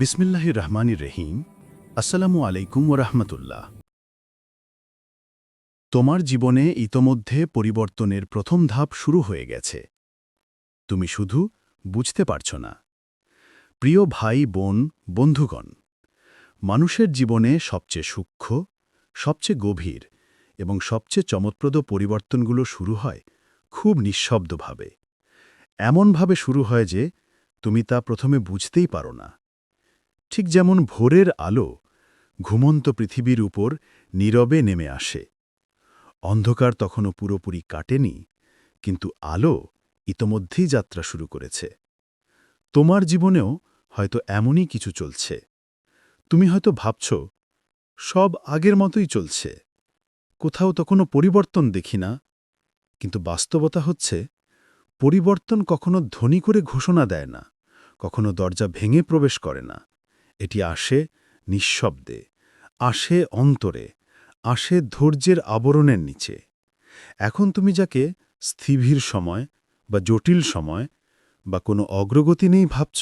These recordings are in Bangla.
বিসমিল্লাহ রহমানির রহিম আসসালামু আলাইকুম ওরহমতুল্লাহ তোমার জীবনে ইতোমধ্যে পরিবর্তনের প্রথম ধাপ শুরু হয়ে গেছে। তুমি শুধু বুঝতে পারছ না। প্রিয় ভাই, বোন, বন্ধুগণ, মানুষের জীবনে সবচেয়ে সূক্ষ্ম, সবচেয়ে গভীর এবং সবচেয়ে চমৎপ্রদ পরিবর্তনগুলো শুরু হয় খুব নিঃশব্দভাবে। এমনভাবে শুরু হয় যে তুমি তা প্রথমে বুঝতেই পারো না। ঠিক যেমন ভোরের আলো ঘুমন্ত পৃথিবীর উপর নীরবে নেমে আসে। অন্ধকার তখনও পুরোপুরি কাটেনি, কিন্তু আলো ইতোমধ্যেই যাত্রা শুরু করেছে। তোমার জীবনেও হয়তো এমনই কিছু চলছে। তুমি হয়তো ভাবছ, সব আগের মতোই চলছে। কোথাও তো কোনো পরিবর্তন দেখি না। কিন্তু বাস্তবতা হচ্ছে, পরিবর্তন কখনো ধনী করে ঘোষণা দেয় না, কখনো দরজা ভেঙে প্রবেশ করে না। এটি আসে নিঃশব্দে, আসে অন্তরে, আসে ধৈর্যের আবরণের নিচে। এখন তুমি যাকে স্থিভির সময় বা জটিল সময় বা কোনো অগ্রগতি নেই ভাবছ,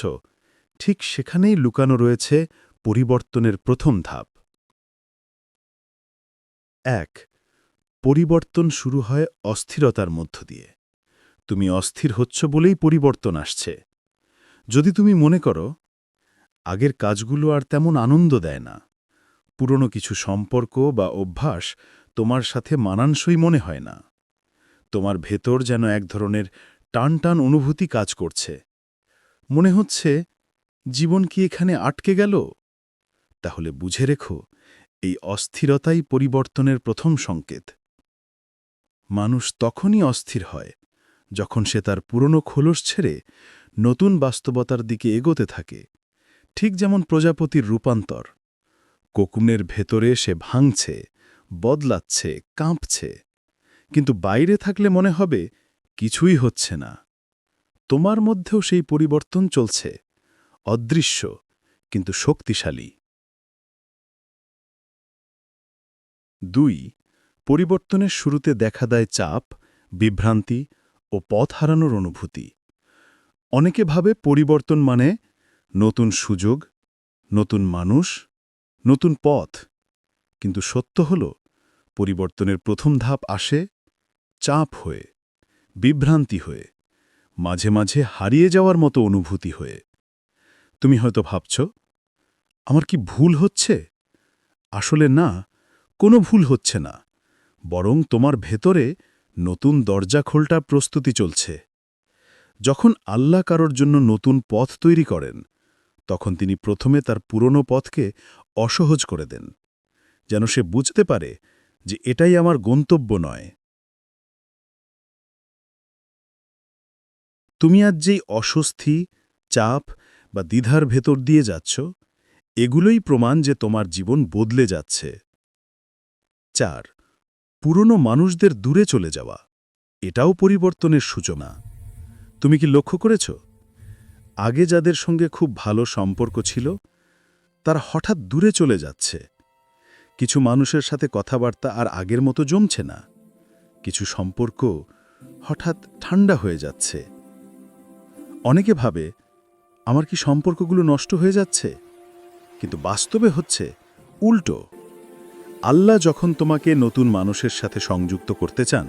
ঠিক সেখানেই লুকানো রয়েছে পরিবর্তনের প্রথম ধাপ। এক, পরিবর্তন শুরু হয় অস্থিরতার মধ্য দিয়ে। তুমি অস্থির হচ্ছ বলেই পরিবর্তন আসছে। যদি তুমি মনে করো আগের কাজগুলো আর তেমন আনন্দ দেয় না। পুরনো কিছু সম্পর্ক বা অভ্যাস তোমার সাথে মানানসই মনে হয় না। তোমার ভেতর যেন এক ধরনের টান টান অনুভূতি কাজ করছে। মনে হচ্ছে, জীবন কি এখানে আটকে গেল? তাহলে বুঝে রেখো, এই অস্থিরতাই পরিবর্তনের প্রথম সংকেত। মানুষ তখনই অস্থির হয়, যখন সে তার পুরনো খোলস ছেড়ে নতুন বাস্তবতার দিকে এগোতে থাকে। ঠিক যেমন প্রজাপতির রূপান্তর। কোকুনের ভেতরে সে ভাঙছে, বদলাচ্ছে, কাঁপছে। কিন্তু বাইরে থাকলে মনে হবে, কিছুই হচ্ছে না। তোমার মধ্যেও সেই পরিবর্তন চলছে, অদৃশ্য, কিন্তু শক্তিশালী। দুই, পরিবর্তনের শুরুতে দেখা দেয় চাপ, বিভ্রান্তি ও পথ হারানোর অনুভূতি। অনেকে ভাবে পরিবর্তন মানে নতুন সুযোগ, নতুন মানুষ, নতুন পথ। কিন্তু সত্য হল, পরিবর্তনের প্রথম ধাপ আসে চাপ হয়ে, বিভ্রান্তি হয়ে, মাঝে মাঝে হারিয়ে যাওয়ার মতো অনুভূতি হয়ে। তুমি হয়তো ভাবছ, আমার কি ভুল হচ্ছে? আসলে না, কোনো ভুল হচ্ছে না। বরং তোমার ভেতরে নতুন দরজা খোলটা প্রস্তুতি চলছে। যখন আল্লাহ কারোর জন্য নতুন পথ তৈরি করেন তখন তিনি প্রথমে তার পুরনো পথকে অসহজ করে দেন, যেন সে বুঝতে পারে যে এটাই আমার গন্তব্য নয়। তুমি আজ যেই অস্বস্তি, চাপ বা দ্বিধার ভেতর দিয়ে যাচ্ছ, এগুলোই প্রমাণ যে তোমার জীবন বদলে যাচ্ছে। চার, পুরনো মানুষদের দূরে চলে যাওয়া, এটাও পরিবর্তনের সূচনা। তুমি কি লক্ষ্য করেছ? আগে যাদের সঙ্গে খুব ভালো সম্পর্ক ছিল, তারা হঠাৎ দূরে চলে যাচ্ছে। কিছু মানুষের সাথে কথাবার্তা আর আগের মতো জমছে না। কিছু সম্পর্ক হঠাৎ ঠান্ডা হয়ে যাচ্ছে। অনেকে ভাবে, আমার কি সম্পর্কগুলো নষ্ট হয়ে যাচ্ছে? কিন্তু বাস্তবে হচ্ছে, উল্টো। আল্লাহ যখন তোমাকে নতুন মানুষের সাথে সংযুক্ত করতে চান,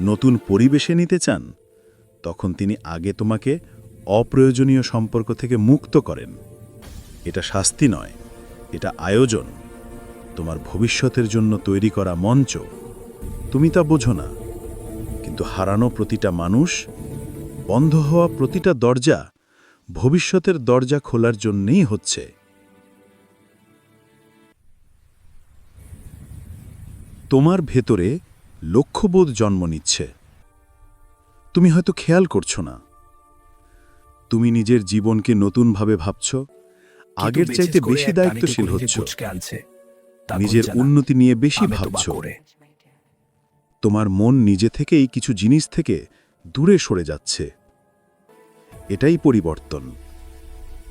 নতুন পরিবেশে নিতে চান, তখন তিনি আগে তোমাকে অপ্রয়োজনীয় সম্পর্ক থেকে মুক্ত করেন। এটা শাস্তি নয়, এটা আয়োজন। তোমার ভবিষ্যতের জন্য তৈরি করা মঞ্চ। তুমি তা বোঝো না, কিন্তু হারানো প্রতিটা মানুষ, বন্ধ হওয়া প্রতিটা দরজা ভবিষ্যতের দরজা খোলার জন্যেই হচ্ছে। তোমার ভেতরে লক্ষ্যবোধ জন্ম নিচ্ছে। তুমি হয়তো খেয়াল করছ না তুমি নিজের জীবনকে নতুনভাবে ভাবছ? আগের চাইতে বেশি দায়িত্বশীল হচ্ছ। নিজের উন্নতি নিয়ে বেশি ভাবছ। তোমার মন নিজে থেকেই কিছু জিনিস থেকে দূরে সরে যাচ্ছে। এটাই পরিবর্তন।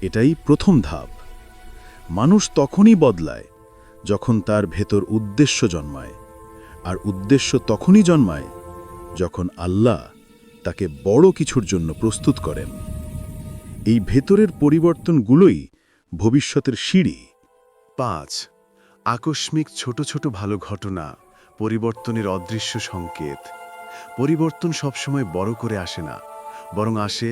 এটাই প্রথম ধাপ। মানুষ তখনই বদলায় যখন তার ভেতর উদ্দেশ্য জন্মায়। আর উদ্দেশ্য তখনই জন্মায় যখন আল্লাহ তাকে বড় কিছুর জন্য প্রস্তুত করেন। এই ভেতরের পরিবর্তনগুলোই ভবিষ্যতের সিঁড়ি। পাঁচ, আকস্মিক ছোট ছোট ভালো ঘটনা, পরিবর্তনের অদৃশ্য সংকেত। পরিবর্তন সবসময় বড় করে আসে না, বরং আসে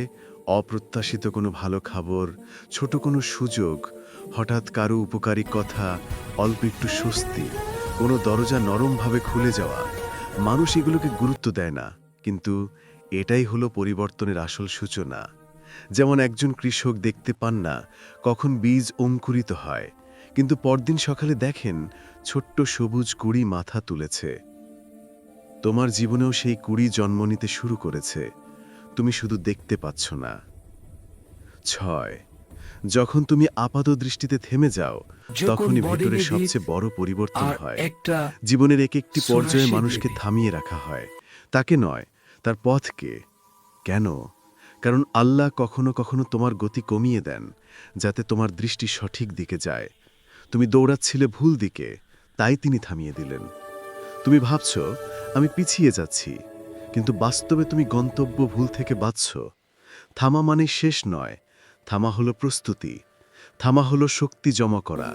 অপ্রত্যাশিত কোনো ভালো খবর, ছোট কোনো সুযোগ, হঠাৎ কারও উপকারী কথা, অল্প একটু স্বস্তি, কোনো দরজা নরমভাবে খুলে যাওয়া। মানুষ এগুলোকে গুরুত্ব দেয় না, কিন্তু এটাই হলো পরিবর্তনের আসল সূচনা। যেমন একজন কৃষক দেখতে পান না কখন বীজ অঙ্কুরিত হয়। কিন্তু পরদিন সকালে দেখেন ছোট্ট সবুজ কুড়ি মাথা তুলেছে। তোমার জীবনেও সেই কুড়ি জন্ম নিতে শুরু করেছে। তুমি শুধু দেখতে পাচ্ছ না। ছয় যখন তুমি আপাত দৃষ্টিতে থেমে যাও তখনই ভিতরে সবচেয়ে বড় পরিবর্তন হয়। একটা জীবনের এক একটি পর্যায়ে মানুষকে থামিয়ে রাখা হয়। তাকে নয় তার পথকে। কেন? কারণ আল্লাহ কখনো কখনো তোমার গতি কমিয়ে দেন, যাতে তোমার দৃষ্টি সঠিক দিকে যায়। তুমি দৌড়াচ্ছিলে ভুল দিকে, তাই তিনি থামিয়ে দিলেন। তুমি ভাবছ, আমি পিছিয়ে যাচ্ছি, কিন্তু বাস্তবে তুমি গন্তব্য ভুল থেকে বাঁচছ। থামা মানে শেষ নয়, থামা হলো প্রস্তুতি। থামা হলো শক্তি জমা করা,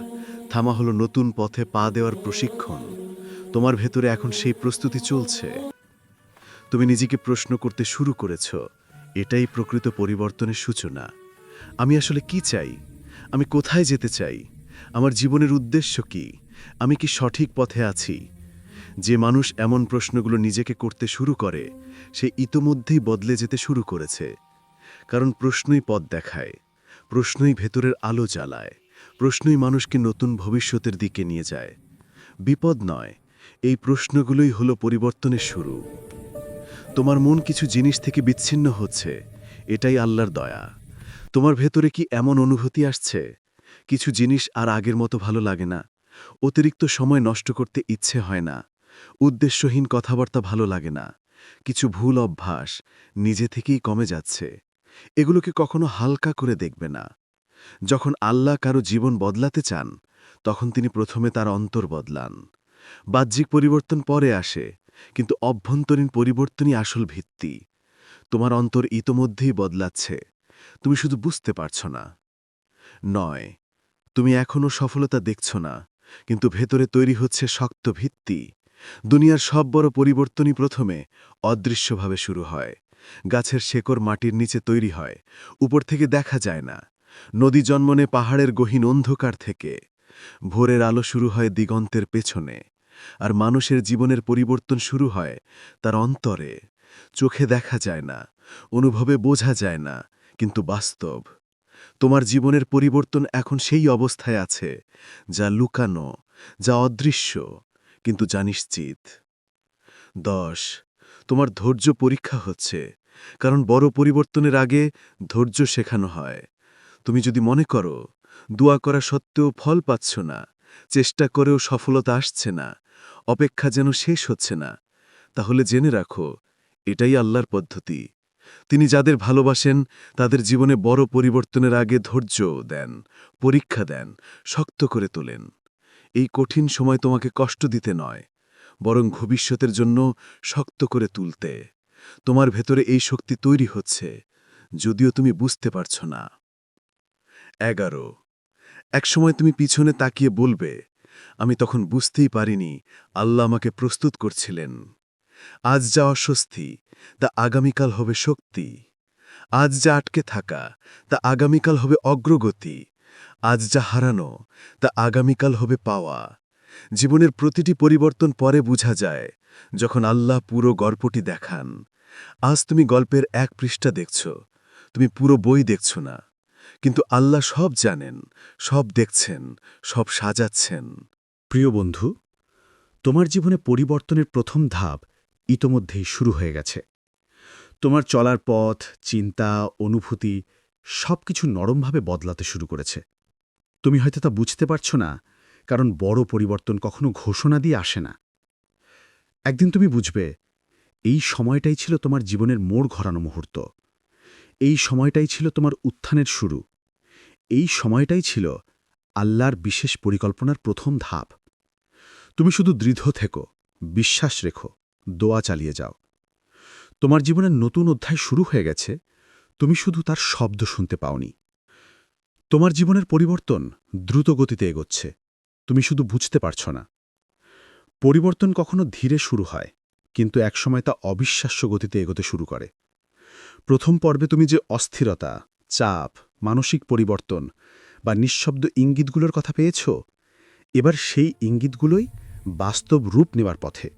থামা হলো নতুন পথে পা দেওয়ার প্রশিক্ষণ। তোমার ভেতরে এখন সেই প্রস্তুতি চলছে। তুমি নিজেকে প্রশ্ন করতে শুরু করেছ এটাই প্রকৃত পরিবর্তনের সূচনা। আমি আসলে কি চাই? আমি কোথায় যেতে চাই? আমার জীবনের উদ্দেশ্য কি? আমি কি সঠিক পথে আছি? যে মানুষ এমন প্রশ্নগুলো নিজেকে করতে শুরু করে, সে ইতোমধ্যেই বদলে যেতে শুরু করেছে। কারণ প্রশ্নই পথ দেখায়, প্রশ্নই ভেতরের আলো জ্বালায়, প্রশ্নই মানুষকে নতুন ভবিষ্যতের দিকে নিয়ে যায়। বিপদ নয়, এই প্রশ্নগুলোই হলো পরিবর্তনের শুরু। তোমার মন কিছু জিনিস থেকে বিচ্ছিন্ন হচ্ছে, এটাই আল্লাহর দয়া। তোমার ভেতরে কি এমন অনুভূতি আসছে? কিছু জিনিস আর আগের মতো ভালো লাগে না। অতিরিক্ত সময় নষ্ট করতে ইচ্ছে হয় না। উদ্দেশ্যহীন কথাবার্তা ভালো লাগে না। কিছু ভুল অভ্যাস নিজে থেকেই কমে যাচ্ছে। এগুলোকে কখনো হালকা করে দেখবে না। যখন আল্লাহ কারও জীবন বদলাতে চান, তখন তিনি প্রথমে তার অন্তর বদলান। বাহ্যিক পরিবর্তন পরে আসে কিন্তু অভ্যন্তরীণ পরিবর্তনই আসল ভিত্তি। তোমার অন্তর ইতোমধ্যেই বদলাচ্ছে। তুমি শুধু বুঝতে পারছ না। নয়, তুমি এখনও সফলতা দেখছ না, কিন্তু ভেতরে তৈরি হচ্ছে শক্ত ভিত্তি। দুনিয়ার সব বড় পরিবর্তনই প্রথমে অদৃশ্যভাবে শুরু হয়। গাছের শেকড় মাটির নিচে তৈরি হয়। উপর থেকে দেখা যায় না। নদী জন্মনে পাহাড়ের গহীন অন্ধকার থেকে। ভোরের আলো শুরু হয় দিগন্তের পেছনে। আর মানুষের জীবনের পরিবর্তন শুরু হয় তার অন্তরে। চোখে দেখা যায় না, অনুভবে বোঝা যায় না, কিন্তু বাস্তব। তোমার জীবনের পরিবর্তন এখন সেই অবস্থায় আছে, যা লুকানো, যা অদৃশ্য, কিন্তু যা নিশ্চিত। দশ, তোমার ধৈর্য পরীক্ষা হচ্ছে, কারণ বড় পরিবর্তনের আগে ধৈর্য শেখানো হয়। তুমি যদি মনে করো, দোয়া করা সত্ত্বেও ফল পাচ্ছ না, চেষ্টা করেও সফলতা আসছে না অপেক্ষা যেন শেষ হচ্ছে না। তাহলে জেনে রাখো, এটাই আল্লাহর পদ্ধতি। তিনি যাদের ভালোবাসেন, তাদের জীবনে বড় পরিবর্তনের আগে ধৈর্য দেন, পরীক্ষা দেন, শক্ত করে তোলেন। এই কঠিন সময় তোমাকে কষ্ট দিতে নয়, বরং ভবিষ্যতের জন্য শক্ত করে তুলতে। তোমার ভেতরে এই শক্তি তৈরি হচ্ছে, যদিও তুমি বুঝতে পারছ না। এগারো, একসময় তুমি পিছনে তাকিয়ে বলবে আমি তখন বুঝতেই পারিনি আল্লাহ আমাকে প্রস্তুত করছিলেন। আজ যা অস্বস্তি, তা আগামীকাল হবে শক্তি। আজ যা আটকে থাকা, তা আগামীকাল হবে অগ্রগতি। আজ যা হারানো, তা আগামীকাল হবে পাওয়া। জীবনের প্রতিটি পরিবর্তন পরে বোঝা যায়, যখন আল্লাহ পুরো গল্পটি দেখান। আজ তুমি গল্পের এক পৃষ্ঠা দেখছ, তুমি পুরো বই দেখছ না। কিন্তু আল্লাহ সব জানেন, সব দেখছেন, সব সাজাচ্ছেন। প্রিয় বন্ধু, তোমার জীবনে পরিবর্তনের প্রথম ধাপ ইতোমধ্যেই শুরু হয়ে গেছে। তোমার চলার পথ, চিন্তা, অনুভূতি সবকিছু নরমভাবে বদলাতে শুরু করেছে। তুমি হয়তো তা বুঝতে পারছ না, কারণ বড় পরিবর্তন কখনো ঘোষণা দিয়ে আসে না। একদিন তুমি বুঝবে, এই সময়টাই ছিল তোমার জীবনের মোড় ঘরানো মুহূর্ত। এই সময়টাই ছিল তোমার উত্থানের শুরু। এই সময়টাই ছিল আল্লাহর বিশেষ পরিকল্পনার প্রথম ধাপ। তুমি শুধু দৃঢ় থেকো, বিশ্বাস রেখো, দোয়া চালিয়ে যাও। তোমার জীবনের নতুন অধ্যায় শুরু হয়ে গেছে, তুমি শুধু তার শব্দ শুনতে পাওনি। তোমার জীবনের পরিবর্তন দ্রুত গতিতে এগোচ্ছে, তুমি শুধু বুঝতে পারছ না। পরিবর্তন কখনো ধীরে শুরু হয়, কিন্তু একসময় তা অবিশ্বাস্য গতিতে এগোতে শুরু করে। প্রথম পর্বে তুমি যে অস্থিরতা, চাপ মানসিক পরিবর্তন বা নিঃশব্দ ইঙ্গিতগুলোর কথা পেয়েছ? এবার সেই ইঙ্গিতগুলোই বাস্তব রূপ নেওয়ার পথে।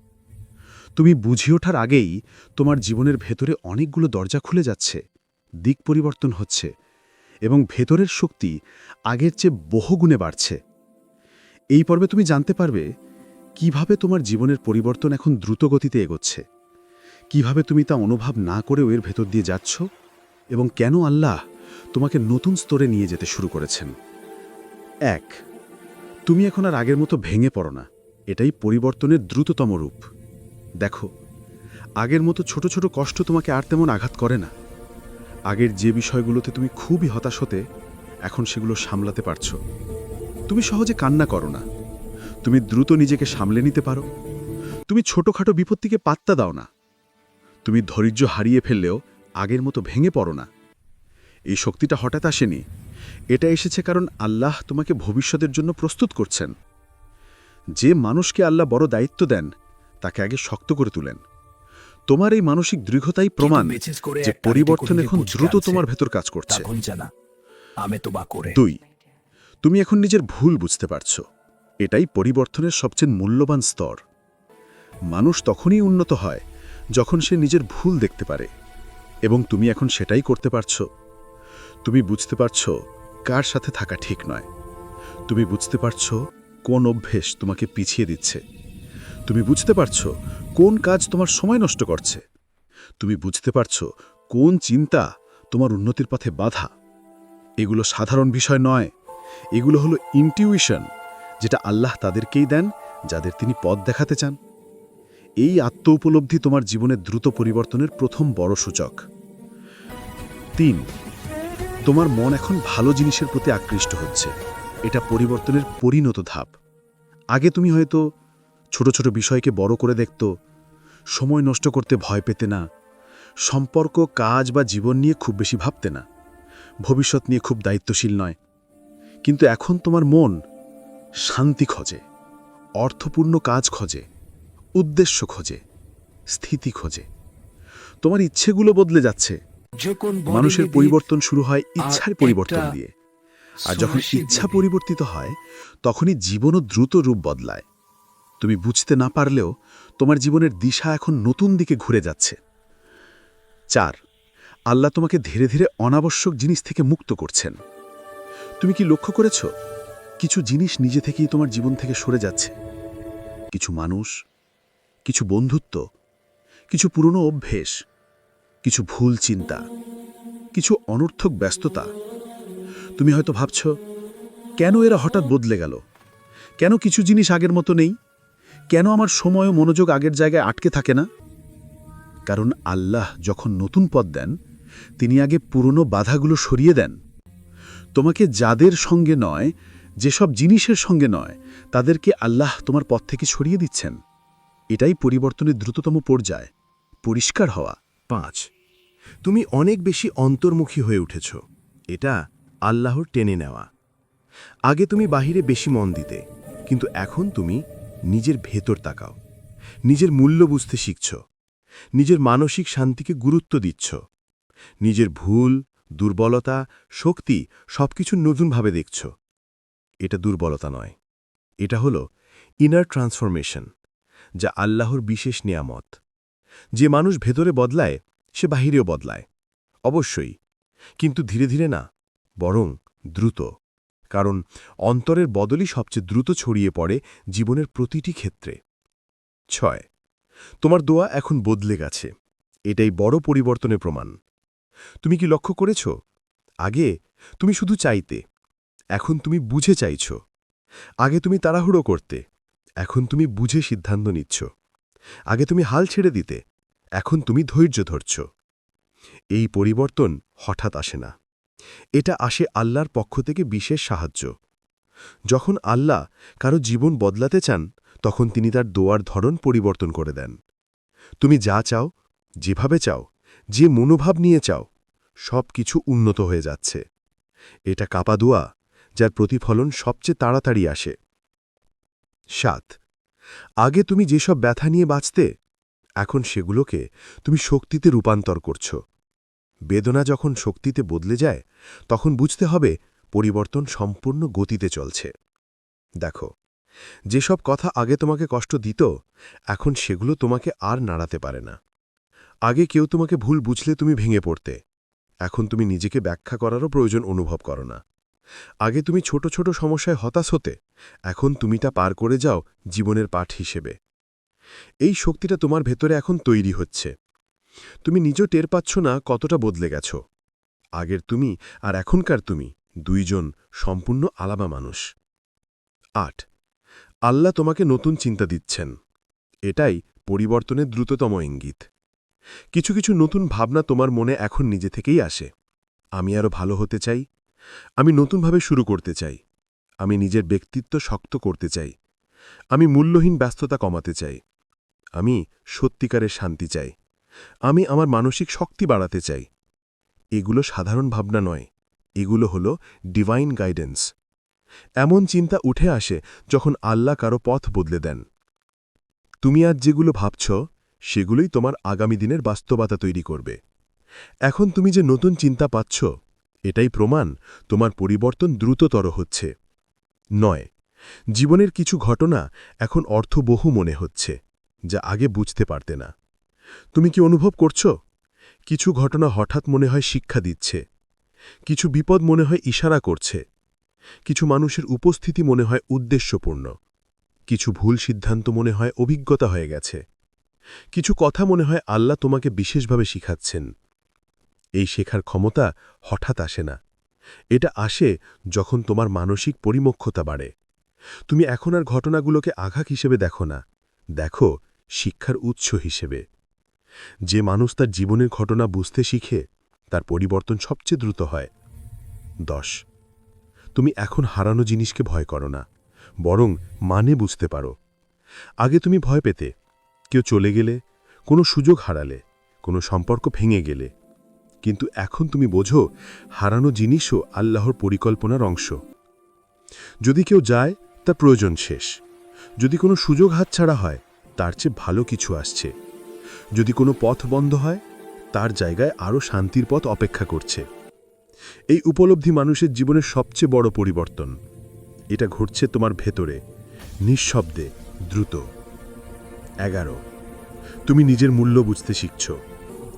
তুমি বুঝে ওঠার আগেই তোমার জীবনের ভেতরে অনেকগুলো দরজা খুলে যাচ্ছে, দিক পরিবর্তন হচ্ছে এবং ভেতরের শক্তি আগের চেয়ে বহুগুণে বাড়ছে। এই পর্বে তুমি জানতে পারবে কীভাবে তোমার জীবনের পরিবর্তন এখন দ্রুত গতিতে এগোচ্ছে, কীভাবে তুমি তা অনুভব না করেও এর ভেতর দিয়ে যাচ্ছ এবং কেন আল্লাহ তোমাকে নতুন স্তরে নিয়ে যেতে শুরু করেছেন। এক, তুমি এখন আর আগের মতো ভেঙে পড়ো না। এটাই পরিবর্তনের দ্রুততম রূপ। দেখো, আগের মতো ছোট ছোট কষ্ট তোমাকে আর তেমন আঘাত করে না। আগের যে বিষয়গুলোতে তুমি খুবই হতাশ হতে, এখন সেগুলো সামলাতে পারছ। তুমি সহজে কান্না করো না। তুমি দ্রুত নিজেকে সামলে নিতে পারো। তুমি ছোটখাটো বিপত্তিকে পাত্তা দাও না। তুমি ধৈর্য হারিয়ে ফেললেও আগের মতো ভেঙে পড়ো না। এই শক্তিটা হঠাৎ আসেনি। এটা এসেছে কারণ আল্লাহ তোমাকে ভবিষ্যতের জন্য প্রস্তুত করছেন। যে মানুষকে আল্লাহ বড় দায়িত্ব দেন তাকে আগে শক্ত করে তুলেন। তোমার এই মানসিক দৃঢ়তাই প্রমাণ যে পরিবর্তন এখন দ্রুত তোমার ভেতর কাজ করছে। দুই তুমি এখন নিজের ভুল বুঝতে পারছ। এটাই পরিবর্তনের সবচেয়ে মূল্যবান স্তর। মানুষ তখনই উন্নত হয় যখন সে নিজের ভুল দেখতে পারে। এবং তুমি এখন সেটাই করতে পারছ। তুমি বুঝতে পারছ কার সাথে থাকা ঠিক নয়। তুমি বুঝতে পারছ কোন অভ্যেস তোমাকে পিছিয়ে দিচ্ছে। তুমি বুঝতে পারছ কোন কাজ তোমার সময় নষ্ট করছে। তুমি বুঝতে পারছ কোন চিন্তা তোমার উন্নতির পথে বাধা। এগুলো সাধারণ বিষয় নয়। এগুলো হলো ইনটিউশন যেটা আল্লাহ তাদেরকেই দেন, যাদের তিনি পথ দেখাতে চান। এই আত্ম উপলব্ধি তোমার জীবনের দ্রুত পরিবর্তনের প্রথম বড় সূচক। তিন তোমার মন এখন ভালো জিনিসের প্রতি আকৃষ্ট হচ্ছে। এটা পরিবর্তনের পরিণত ধাপ। আগে তুমি হয়তো ছোট ছোট বিষয়কে বড় করে দেখত, সময় নষ্ট করতে ভয় পেতে না, সম্পর্ক, কাজ বা জীবন নিয়ে খুব বেশি ভাবতে না। ভবিষ্যৎ নিয়ে খুব দায়িত্বশীল নয়। কিন্তু এখন তোমার মন শান্তি খোঁজে, অর্থপূর্ণ কাজ খোঁজে, উদ্দেশ্য খোঁজে, স্থিতি খোঁজে। তোমার ইচ্ছেগুলো বদলে যাচ্ছে। মানুষের পরিবর্তন শুরু হয় ইচ্ছার পরিবর্তন দিয়ে। আর যখন ইচ্ছা পরিবর্তিত হয় তখনই জীবনও দ্রুত রূপ বদলায়। তুমি বুঝতে না পারলেও তোমার জীবনের দিশা এখন নতুন দিকে ঘুরে যাচ্ছে। চার আল্লাহ তোমাকে ধীরে ধীরে অনাবশ্যক জিনিস থেকে মুক্ত করছেন। তুমি কি লক্ষ্য করেছ? কিছু জিনিস নিজে থেকেই তোমার জীবন থেকে সরে যাচ্ছে। কিছু মানুষ কিছু বন্ধুত্ব কিছু পুরনো অভ্যেস কিছু ভুল চিন্তা, কিছু অনর্থক ব্যস্ততা। তুমি হয়তো ভাবছ, কেন এরা হঠাৎ বদলে গেল? কেন কিছু জিনিস আগের মতো নেই? কেন আমার সময় ও মনোযোগ আগের জায়গায় আটকে থাকে না? কারণ আল্লাহ যখন নতুন পথ দেন, তিনি আগে পুরনো বাধাগুলো সরিয়ে দেন। তোমাকে যাদের সঙ্গে নয়, যেসব জিনিসের সঙ্গে নয়, তাদেরকে আল্লাহ তোমার পথ থেকে সরিয়ে দিচ্ছেন। এটাই পরিবর্তনের দ্রুততম পর্যায়। পরিষ্কার হওয়া। পাঁচ তুমি অনেক বেশি অন্তর্মুখী হয়ে উঠেছ। এটা আল্লাহর টেনে নেওয়া। আগে তুমি বাহিরে বেশি মন দিতে, কিন্তু এখন তুমি নিজের ভেতর তাকাও। নিজের মূল্য বুঝতে শিখছ। নিজের মানসিক শান্তিকে গুরুত্ব দিচ্ছ। নিজের ভুল, দুর্বলতা, শক্তি সবকিছু নতুনভাবে দেখছ। এটা দুর্বলতা নয়। এটা হলো ইনার ট্রান্সফরমেশন যা আল্লাহর বিশেষ নিয়ামত। যে মানুষ ভেতরে বদলায় সে বাহিরেও বদলায়। অবশ্যই। কিন্তু ধীরে ধীরে না, বরং দ্রুত। কারণ অন্তরের বদলই সবচেয়ে দ্রুত ছড়িয়ে পড়ে জীবনের প্রতিটি ক্ষেত্রে। ছয়। তোমার দোয়া এখন বদলে গেছে। এটাই বড় পরিবর্তনের প্রমাণ। তুমি কি লক্ষ্য করেছ? আগে তুমি শুধু চাইতে। এখন তুমি বুঝে চাইছ। আগে তুমি তাড়াহুড়ো করতে। এখন তুমি বুঝে সিদ্ধান্ত নিচ্ছ। আগে তুমি হাল ছেড়ে দিতে। এখন তুমি ধৈর্য ধরছ। এই পরিবর্তন হঠাৎ আসে না। এটা আসে আল্লাহর পক্ষ থেকে বিশেষ সাহায্য। যখন আল্লাহ কারও জীবন বদলাতে চান, তখন তিনি তার দোয়ার ধরন পরিবর্তন করে দেন। তুমি যা চাও, যেভাবে চাও, যে মনোভাব নিয়ে চাও সব কিছু উন্নত হয়ে যাচ্ছে। এটা কাপা দোয়া, যার প্রতিফলন সবচেয়ে তাড়াতাড়ি আসে। সাত, আগে তুমি যেসব ব্যথা নিয়ে বাঁচতে এখন সেগুলোকে তুমি শক্তিতে রূপান্তর করছ। বেদনা যখন শক্তিতে বদলে যায়, তখন বুঝতে হবে পরিবর্তন সম্পূর্ণ গতিতে চলছে। দেখো, যেসব কথা আগে তোমাকে কষ্ট দিত, এখন সেগুলো তোমাকে আর নাড়াতে পারে না। আগে কেউ তোমাকে ভুল বুঝলে তুমি ভেঙে পড়তে। এখন তুমি নিজেকে ব্যাখ্যা করারও প্রয়োজন অনুভব করো না। আগে তুমি ছোট ছোট সমস্যায় হতাশ হতে, এখন তুমি তা পার করে যাও জীবনের পাঠ হিসেবে। এই শক্তিটা তোমার ভেতরে এখন তৈরি হচ্ছে। তুমি নিজও টের পাচ্ছ না কতটা বদলে গেছ। আগের তুমি আর এখনকার তুমি দুইজন সম্পূর্ণ আলাদা মানুষ। আট, আল্লাহ তোমাকে নতুন চিন্তা দিচ্ছেন। এটাই পরিবর্তনের দ্রুততম ইঙ্গিত। কিছু কিছু নতুন ভাবনা তোমার মনে এখন নিজে থেকেই আসে। আমি আরও ভালো হতে চাই। আমি নতুনভাবে শুরু করতে চাই। আমি নিজের ব্যক্তিত্ব শক্ত করতে চাই। আমি মূল্যহীন ব্যস্ততা কমাতে চাই। আমি সত্যিকারের শান্তি চাই। আমি আমার মানসিক শক্তি বাড়াতে চাই। এগুলো সাধারণ ভাবনা নয়। এগুলো হল ডিভাইন গাইডেন্স এমন চিন্তা উঠে আসে যখন আল্লাহ কারও পথ বদলে দেন। তুমি আজ যেগুলো ভাবছ, সেগুলোই তোমার আগামী দিনের বাস্তবতা তৈরি করবে। এখন তুমি যে নতুন চিন্তা পাচ্ছ, এটাই প্রমাণ তোমার পরিবর্তন দ্রুততর হচ্ছে। নয়, জীবনের কিছু ঘটনা এখন অর্থবহু মনে হচ্ছে। যা আগে বুঝতে পারতে না। তুমি কি অনুভব করছ? কিছু ঘটনা হঠাৎ মনে হয় শিক্ষা দিচ্ছে। কিছু বিপদ মনে হয় ইশারা করছে। কিছু মানুষের উপস্থিতি মনে হয় উদ্দেশ্যপূর্ণ। কিছু ভুল সিদ্ধান্ত মনে হয় অভিজ্ঞতা হয়ে গেছে। কিছু কথা মনে হয় আল্লাহ তোমাকে বিশেষভাবে শিখাচ্ছেন। এই শেখার ক্ষমতা হঠাৎ আসে না। এটা আসে যখন তোমার মানসিক পরিমক্ষতা বাড়ে। তুমি এখন আর ঘটনাগুলোকে আঘাত হিসেবে দেখো না। দেখো শিক্ষার উৎস হিসেবে। যে মানুষ তার জীবনের ঘটনা বুঝতে শিখে, তার পরিবর্তন সবচেয়ে দ্রুত হয়। দশ। তুমি এখন হারানো জিনিসকে ভয় করো না, বরং মানে বুঝতে পারো। আগে তুমি ভয় পেতে, কেউ চলে গেলে, কোনো সুযোগ হারালে, কোনো সম্পর্ক ভেঙে গেলে। কিন্তু এখন তুমি বোঝো, হারানো জিনিসও আল্লাহর পরিকল্পনার অংশ। যদি কেউ যায়, তার প্রয়োজন শেষ। যদি কোনো সুযোগ হাতছাড়া হয় তার চেয়ে ভালো কিছু আসছে। যদি কোনো পথ বন্ধ হয়, তার জায়গায় আরও শান্তির পথ অপেক্ষা করছে। এই উপলব্ধি মানুষের জীবনের সবচেয়ে বড় পরিবর্তন। এটা ঘটছে তোমার ভেতরে, নিঃশব্দে, দ্রুত। এগারো। তুমি নিজের মূল্য বুঝতে শিখছ।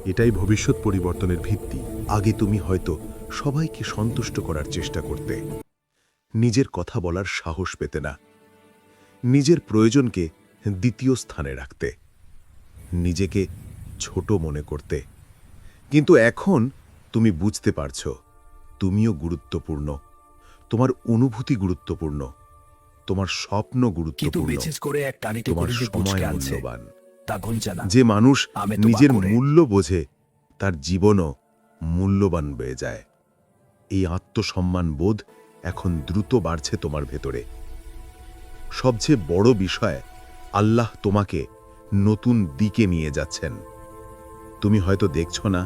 এটাই ভবিষ্যৎ পরিবর্তনের ভিত্তি। আগে তুমি হয়তো সবাইকে সন্তুষ্ট করার চেষ্টা করতে। নিজের কথা বলার সাহস পেতে না। নিজের প্রয়োজনকে দ্বিতীয় স্থানে রাখতে নিজেকে ছোট মনে করতে। কিন্তু এখন তুমি বুঝতে পারছ তুমিও গুরুত্বপূর্ণ তোমার অনুভূতি গুরুত্বপূর্ণ তোমার স্বপ্ন গুরুত্বপূর্ণ তোমার যে সময় মূল্যবান। যে মানুষ নিজের মূল্য বোঝে তার জীবনও মূল্যবান হয়ে যায়। এই আত্মসম্মান বোধ এখন দ্রুত বাড়ছে তোমার ভেতরে। সবচেয়ে বড় বিষয় আল্লাহ তোমাকে নতুন দিকে নিয়ে যাচ্ছেন। তুমি হয়তো দেখছ না,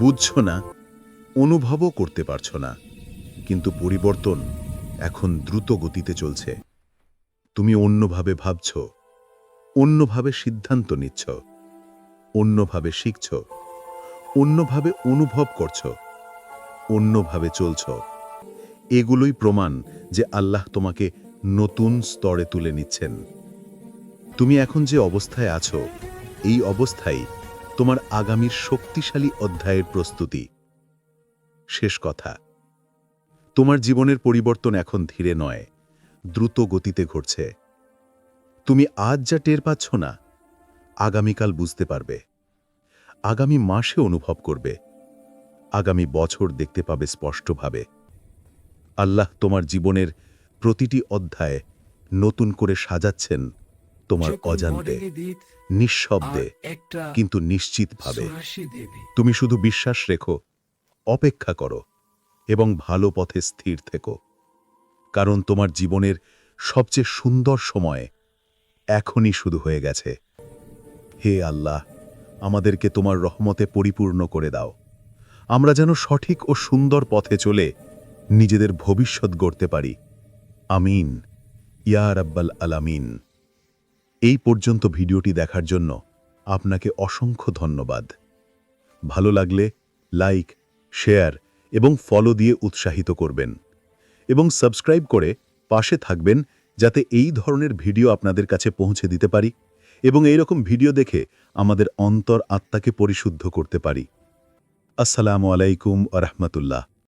বুঝছ না, অনুভবও করতে পারছ না, কিন্তু পরিবর্তন এখন দ্রুত গতিতে চলছে। তুমি অন্যভাবে ভাবছ, অন্যভাবে সিদ্ধান্ত নিচ্ছ, অন্যভাবে শিখছ, অন্যভাবে অনুভব করছ, অন্যভাবে চলছ। এগুলোই প্রমাণ যে আল্লাহ তোমাকে নতুন স্তরে তুলে নিচ্ছেন। তুমি এখন যে অবস্থায় আছো, এই অবস্থায় তোমার আগামীর শক্তিশালী অধ্যায়ের প্রস্তুতি। শেষ কথা, তোমার জীবনের পরিবর্তন এখন ধীরে নয়, দ্রুত গতিতে ঘটছে। তুমি আজ যা টের পাচ্ছ না, আগামীকাল বুঝতে পারবে। আগামী মাসে অনুভব করবে। আগামী বছর দেখতে পাবে স্পষ্টভাবে। আল্লাহ তোমার জীবনের প্রতিটি অধ্যায় নতুন করে সাজাচ্ছেন তোমার অজান্তে নিঃশব্দে কিন্তু নিশ্চিতভাবে। তুমি শুধু বিশ্বাস রেখো অপেক্ষা করো এবং ভালো পথে স্থির থেকো। কারণ তোমার জীবনের সবচেয়ে সুন্দর সময় এখনই শুরু হয়ে গেছে। হে আল্লাহ আমাদেরকে তোমার রহমতে পরিপূর্ণ করে দাও। আমরা যেন সঠিক ও সুন্দর পথে চলে নিজেদের ভবিষ্যৎ গড়তে পারি। আমিন। ইয়া রাব্বাল আলামিন। এই পর্যন্ত ভিডিওটি দেখার জন্য আপনাকে অসংখ্য ধন্যবাদ। ভালো লাগলে লাইক, শেয়ার এবং ফলো দিয়ে উৎসাহিত করবেন এবং সাবস্ক্রাইব করে পাশে থাকবেন যাতে এই ধরনের ভিডিও আপনাদের কাছে পৌঁছে দিতে পারি এবং এই রকম ভিডিও দেখে আমাদের অন্তর আত্মাকে পরিশুদ্ধ করতে পারি। আসসালামু আলাইকুম আ রহমতুল্লাহ।